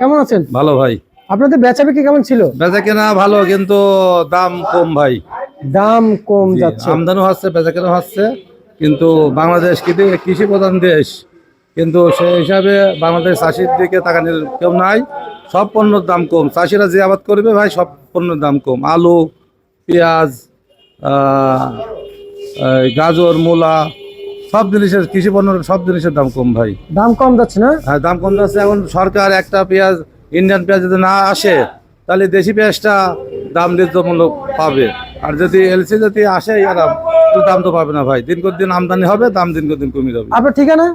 কেমন আছেন? ভালো ভাই। আপনাদের বেচা বিক্রি কেমন ছিল? বেচা কেনা ভালো কিন্তু দাম কম ভাই। দাম কম যাচ্ছে। আমদানিও হচ্ছে বেচা কেনা হচ্ছে কিন্তু বাংলাদেশ কৃষি কৃষি প্রধান দেশ। কিন্তু সেই হিসাবে বাংলাদেশ চাষির দিকে তাকানোর কেউ নাই। সব পণ্যের দাম কম। চাষিরা যে আবাদ করবে ভাই সব পণ্যের দাম কম। আলু পেঁয়াজ গাজর মূলা সব জিনিসের কৃষি পণ্যের সব জিনিসের দাম কম ভাই। দাম কম যাচ্ছে না? হ্যাঁ দাম কম যাচ্ছে। এখন সরকার একটা পেঁয়াজ ইন্ডিয়ান পেঁয়াজ যদি না আসে তাহলে দেশি পেঁয়াজটা দাম ন্যায্যমূলক পাবে। আর যদি এলসি যদি আসে তো দাম তো পাবে না ভাই। দিন দিন আমদানি হবে দাম দিন দিন কমে যাবে। আপনার ঠিকানা?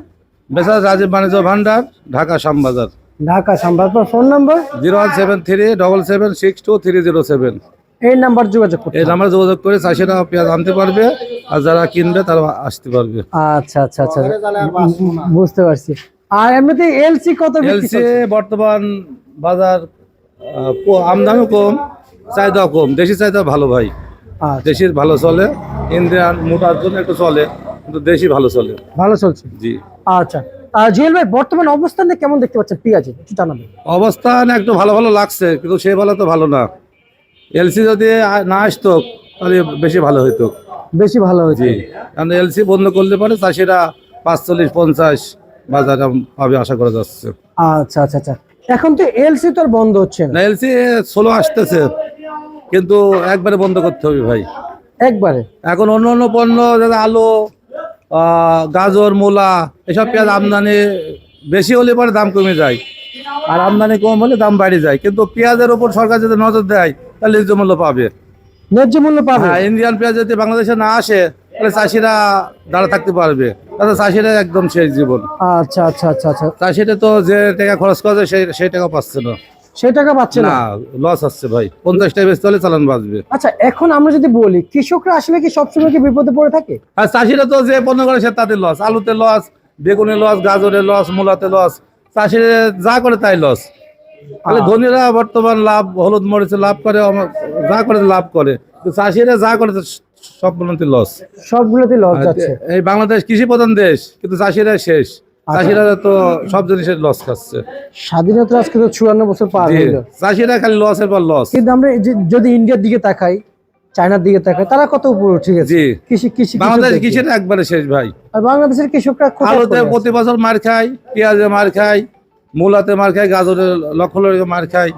বেচা রাজীব বাণিজ্য ভান্ডার Dhaka Shyambazar. Dhaka সাম্বাদ phone number? Zero one seven three double seven six two three zero seven. এই নাম্বার যোগাযোগ করতে এই। নাম্বারে যোগাযোগ করে চাষিরা পেঁয়াজ আনতে পারবে আর যারা কিনবে তারা আসতে পারবে। আচ্ছা আচ্ছা আচ্ছা বুঝতে পারছি। আর এমনিতে এলসি কত এলসি বর্তমান বাজার আমদানিও কম চাহিদাও কম। দেশি চাহিদা ভালো ভাই। আচ্ছা, দেশির ভালো চলে ইন্ডিয়ান মোটার জন্য একটু চলে কিন্তু দেশি ভালো চলে। ভালো চলছে? জি। আচ্ছা। আর জুয়েল ভাই বর্তমান অবস্থানে কেমন দেখতে পাচ্ছেন? পেঁয়াজে একটু জানাবেন। অবস্থান একটু ভালো ভালো লাগছে কিন্তু সে ভালো তো ভালো না। এলসি যদি না আসতো তাহলে বেশি ভালো হইতো। বেশি ভালো হয়েছে কারণ এলসি বন্ধ করলে পরে চাষিরা পাঁচচল্লিশ পঞ্চাশ বাজার পাবে আশা করা যাচ্ছে। আচ্ছা আচ্ছা আচ্ছা। এখন তো এলসি তো আর বন্ধ হচ্ছে না। এলসি ষোলো আসতেছে। কিন্তু একবারে বন্ধ করতে হবে ভাই। একবারে? এখন অন্য অন্য পণ্য আলু গাজর মূলা এসব পেঁয়াজ আমদানি বেশি হলে পরে দাম কমে যায়। আর আমদানি কম হলে দাম বাড়ে যায়। কিন্তু পেঁয়াজের উপর সরকার যদি নজর দেয় তাহলে ন্যায্য মূল্য পাবে। ন্যায্য মূল্য পাবে? হ্যাঁ ইন্ডিয়ান পেঁয়াজ যদি বাংলাদেশে না আসে তাহলে চাষিরা দাঁড়া থাকতে পারবে। তাহলে চাষিরা একদম শেষ জীবন। আচ্ছা আচ্ছা আচ্ছা আচ্ছা। চাষিরা তো যে টাকা খরচ করছে সেই সেই টাকা পাচ্ছে না। সেই টাকা পাচ্ছে না? লস হচ্ছে ভাই। পঞ্চাশ টাকা বেশি হলে চালান বাঁচবে। আচ্ছা এখন আমরা যদি বলি কৃষকরা আসলে কি সবসময় কি বিপদে পড়ে থাকে? আর চাষিরা তো যে পণ্য করে সে তাদের লস আলুতে লস বেগুনে লস গাজরে লস মূলাতে লস চাষিরা যা করে তাই লস তাহলে ধনীরা বর্তমান লাভ হলুদ মরিচে লাভ করে যা করে লাভ করে। চাষিরা যা করে তো সব পণ্যতে লস সবগুলোতে লস যাচ্ছে এই বাংলাদেশ কৃষি প্রধান দেশ কিন্তু চাষিরা শেষ। চাষিরা তো সব জিনিসের লস খাচ্ছে। স্বাধীনতা আজকে তো চুয়ান্ন বছর পার জি, চাষিরা খালি লসের পর লস কিন্তু আমরা যদি ইন্ডিয়ার দিকে তাকাই চায়নার দিকে তাকাই তারা কত উপরে ঠিক আছে কৃষি কৃষি বাংলাদেশ কৃষিটা একবারে শেষ ভাই। আর বাংলাদেশের কৃষকরা আলুতে প্রতি বছর মার খায় পেঁয়াজে মার খায় মূলাতে মার খায় গাজরে লক্ষ লক্ষ মার খায়।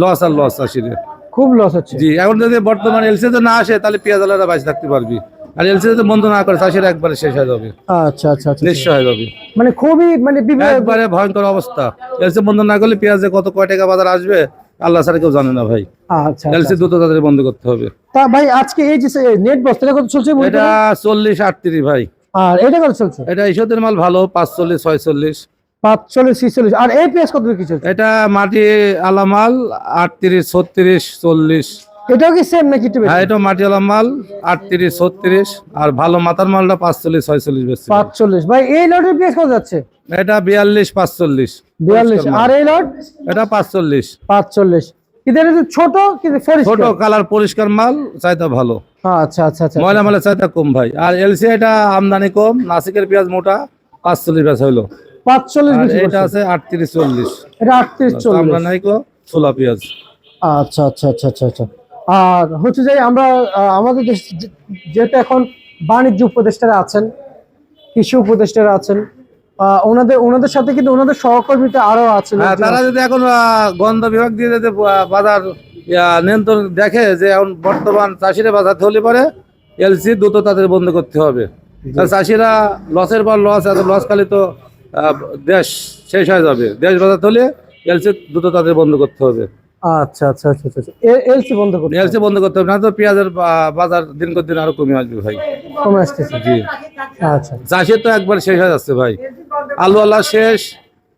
লস আর লস চাষিরে খুব লস হচ্ছে। জি এখন যদি বর্তমান এলসি তো না আসে তাহলে পেঁয়াজ আলাদা বাঁচে থাকতে পারবি। আর এলসি যদি বন্ধ না করে চাষিরা একবারে শেষ হয়ে যাবে। আচ্ছা আচ্ছা আচ্ছা। নিঃস্ব হয়ে যাবে। মানে খুবই মানে একবারে ভয়ঙ্কর অবস্থা। এলসি বন্ধ না করলে পেঁয়াজে কত কয় টাকা বাজার আসবে? আল্লাহ ছাড়া কেউ জানে না ভাই। আচ্ছা এলসি দ্রুত তাদের বন্ধ করতে হবে। তা ভাই আজকে এই যে নেট বস্তাটা কত চলছে এটা চল্লিশ আটত্রিশ ভাই। আর এটা কত চলছে? এটা ইসদের মাল ভালো পাঁচচল্লিশ ছয়চল্লিশ। পাঁচচল্লিশ ছিচল্লিশ। আর এই পেঁয়াজ কত কি চলছে? এটা মাটি আটত্রিশ ছত্রিশ চল্লিশ। এটাও কি সেম নাকি হ্যাঁ এটা মাটি মাল আটত্রিশ ছত্রিশ। আর ভালো মাথার মালটা পাঁচচল্লিশ ছয়চল্লিশ বেশি। পাঁচচল্লিশ। ভাই এই লটের পেঁয়াজ কত যাচ্ছে? এটা বিয়াল্লিশ পাঁচচল্লিশ। বিয়াল্লিশ। আর এই লট? এটা পাঁচচল্লিশ। পাঁচচল্লিশ। ছোট ছোট কালার পরিষ্কার মাল চাইতে ভালো। আচ্ছা আচ্ছা আচ্ছা। ময়লা মালের চাইতে কম ভাই। আর এলসি এটা আমদানি কম। নাসিকের পেঁয়াজ মোটা পাঁচচল্লিশ বেচা হইল। পাঁচচল্লিশ আর এটা আছে আটত্রিশ চল্লিশ। এটা আটত্রিশ আমরা চল্লিশ। নাই কো ছোলা পেঁয়াজ। আচ্ছা আচ্ছা আচ্ছা আচ্ছা আচ্ছা। আর হচ্ছে যে আমরা আমাদের দেশ যেহেতু এখন বাণিজ্য উপদেষ্টারা আছেন কৃষি উপদেষ্টারা আছেন ওনাদের ওনাদের সাথে কিন্তু ওনাদের সহকর্মীতে আরও আছেন হ্যাঁ, তারা যদি এখন গন্ধ বিভাগ দিয়ে যদি বাজার নিয়ন্ত্রণ দেখে যে এখন বর্তমান চাষিরা বাজার হলে পরে এলসি দ্রুত তাদের বন্ধ করতে হবে। চাষিরা লসের পর লস এত লস খালি তো দেশ শেষ হয়ে যাবে। দেশ বাজার হলে এলসি দুটো তাদের বন্ধ করতে হবে। আচ্ছা আচ্ছা আচ্ছা আচ্ছা এলসি বন্ধ করতে এলসি বন্ধ করতে হবে না তো পেঁয়াজের বাজার দিন কর দিন আরও কমে আসবে ভাই। কমে আসতেছে। জি। আচ্ছা। চাষের তো একবার শেষ হয়ে যাচ্ছে ভাই। আলু আলা শেষ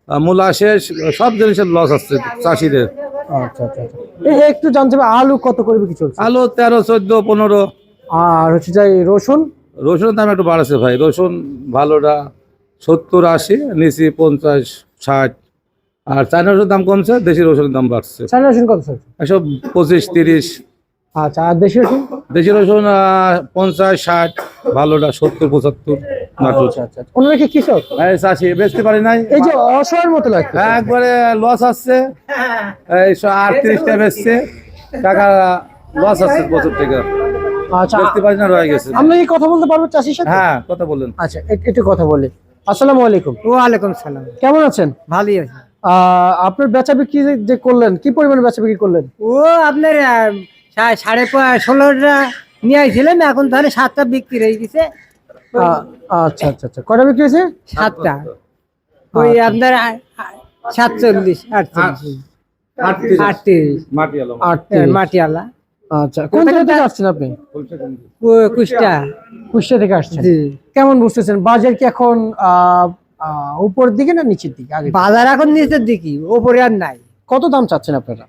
মূলা শেষ সব জিনিসের লস আসছে চাষিদের। আচ্ছা আচ্ছা আচ্ছা। একটু জানতে হবে আলু কত করে কি চলছে? আলু তেরো চোদ্দ পনেরো। আর হচ্ছে যে রসুন? রসুনের দাম একটু বাড়ছে ভাই। রসুন ভালোটা সত্তর আশি নিচি পঞ্চাশ ষাট। আর চায়না রসুনের দাম কমছে দেশি রসুনের দাম বাড়ছে। চায়না রসুন এসব পঁচিশ তিরিশ। আচ্ছা আর দেশি রসুন? দেশি রসুন পঞ্চাশ ষাট ভালোটা সত্তর পঁচাত্তর আচ্ছা আচ্ছা ওনারা কি কৃষক? চাষি বেচতে পারি নাই। এই যে অসহায়ের মতো লাগছে। একবারে লস আসছে। বেচছে। টাকা লস আসছে বছর থেকে আচ্ছা। বেচতে পারি না রয়ে গেছে। আমরা কি কথা বলতে পারব চাষির সাথে? হ্যাঁ কথা আচ্ছা এক- একটু কথা বলি। আসসালামু আলাইকুম। ওয়ালাইকুম সালাম। কেমন আছেন? ভালোই আছে। আহ, আপনার বেচা বিক্রি যে- করলেন কি পরিমাণে বেচা বিক্রি করলেন? ও আপনার সাড়ে ষোলোটা নিয়ে আসছিলাম এখন তাহলে সাতটা বিক্রি হয়ে গেছে। আচ্ছা আচ্ছা আচ্ছা। কটা বিক্রি হয়েছে? সাতটা। ওই আপনার সাতচল্লিশ আটচল্লিশ। আটত্রিশ আটত্রিশ। মাটি আট মাটিয়ালা আচ্ছা কোন জায়গা থেকে আসছেন আপনি? কু- কুষ্টা থেকে আসছেন। কেমন বুঝতেছেন? বাজার কি এখন আহ, আহ, উপরের দিকে না নিচের দিকে? আগে বাজার এখন নিচের দিকে ওপরে আর নাই। কত দাম চাচ্ছেন আপনারা?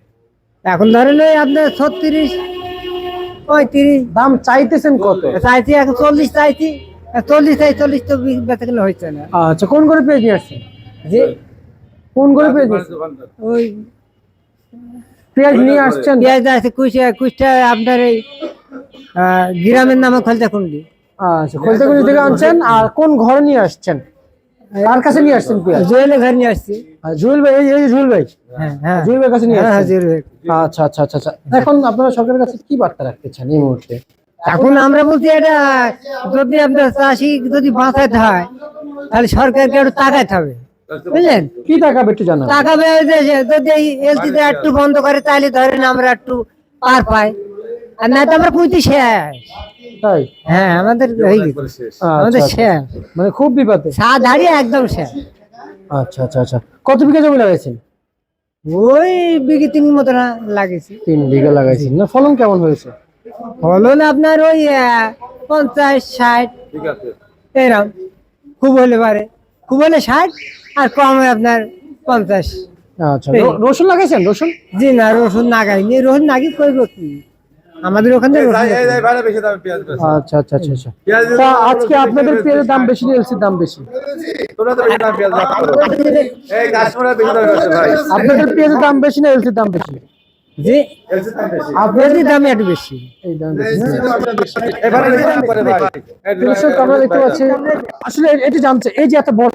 এখন ধরেন ওই আপনার ছত্রিশ পঁয়ত্রিশ। দাম চাইতেছেন কত? চাইছি এখন চল্লিশ চাইছি। চল্লিশ চাই চল্লিশ তো বেচা কেনা হচ্ছে না। আচ্ছা কোন করে পেয়ে নিয়ে আসছেন যে কোন করে পেয়ে ওই পেঁয়াজ নিয়ে আসছেন? পেঁয়াজ আছে আপনার এই গ্রামের নামে খলতা কুন্ডি আচ্ছা খোলতাগুড়ি থেকে আনছেন আর কোন ঘরে নিয়ে আসছেন? কার কাছে নিয়ে আসছেন পেঁয়াজ? জুয়েলের ঘর নিয়ে আসছি। আর জুয়েল ভাই এই এই জুয়েল ভাই? হ্যাঁ হ্যাঁ। জুয়েল ভাইয়ের কাছে নিয়ে হ্যাঁ, হ্যাঁ, জুয়েল ভাই। আচ্ছা আচ্ছা আচ্ছা আচ্ছা। এখন আপনারা সরকারের কাছে কি বার্তা রাখতে চান এই মুহূর্তে? এখন আমরা বলছি এটা যদি আপনার চাষি যদি বাঁচাতে হয় তাহলে সরকারকে একটু তাকাইতে হবে। বুঝলেন? কি টাকা একটু ব্যয় যে- যদি এলসিতে একটু বন্ধ করে তাহলে ধরেন আমরা একটু পার পাই। আর না তো আমরা পুঁতি শেষ। তাই? হ্যাঁ আমাদের হয়ে গেছে। আচ্ছা, আমাদের আচ্ছা। শেষ। মানে খুব বিপদে। সাত হারিয়ে একদম শেষ। আচ্ছা আচ্ছা আচ্ছা। কত বিঘা জমি লাগাইছেন? ওই বিঘি তিন মতো না লাগিয়েছি তিন বিঘা লাগাইছেন। না ফলন কেমন হয়েছে? ফলন আপনার ওই পঞ্চাশ ষাট। এরকম খুব হলে পারে। খুব হলে ষাট আর কম হয় আপনার পঞ্চাশ। আচ্ছা র- রসুন লাগাইছেন রসুন? জি না রসুন নাগাইনি রসুন নাগি করব কি? আমাদের ওখানে এই রসুন যাই- এই আছে। ভাড়া বেশি দামে পেঁয়াজ বেচে। আচ্ছা আচ্ছা আচ্ছা আচ্ছা। পেঁয়াজ তা আজকে আপনাদের পেঁয়াজের দাম বেশি না এলসির দাম বেশি? তোমরা তো বেশি দামে পেঁয়াজ বিক্রি করো। এই কাস্টমাররা বেশি দামে বেচে ভাই। আপনাদের পেঁয়াজের দাম বেশি না এলসির দাম বেশি? জি। এলসি আপনাদের দাম একটু বেশি। এই দাম আমরা দেখতে পাচ্ছি আসলে এটি জানছে এই যে এত বড়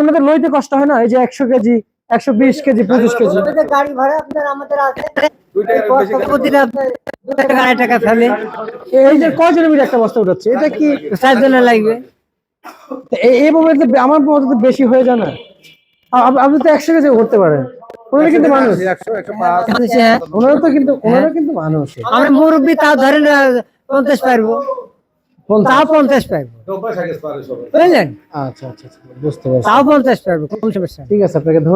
মধ্যে লইতে কষ্ট হয় না এই যে একশো কেজি একশো বিশ কেজি পঁচিশ কেজি। গাড়ি ভাড়া আপনার আমাদের আছে। আড়াই টাকা ফেলে। এই যে কয়জনের মিলে একটা বস্তা উঠাচ্ছে? এটা কি চার জনে লাগবে এই- এইভাবে আমার মতো তো বেশি হয়ে যায় না। আপনি তো একশো কেজি করতে পারেন। ওনারা কিন্তু মানুষ। হ্যাঁ ওনারা তো কিন্তু ওনারা কিন্তু মানুষ। আমরা মুরব্বী তা ধরেন আহ, পঞ্চাশ পারব। তাও পঞ্চাশ পারব। বুঝলেন? আচ্ছা আচ্ছা আচ্ছা। বুঝতে পারছি। তাও পঞ্চাশ পারব কম সমস্যা নেই। ঠিক আছে আপনাকে ধন্যবাদ।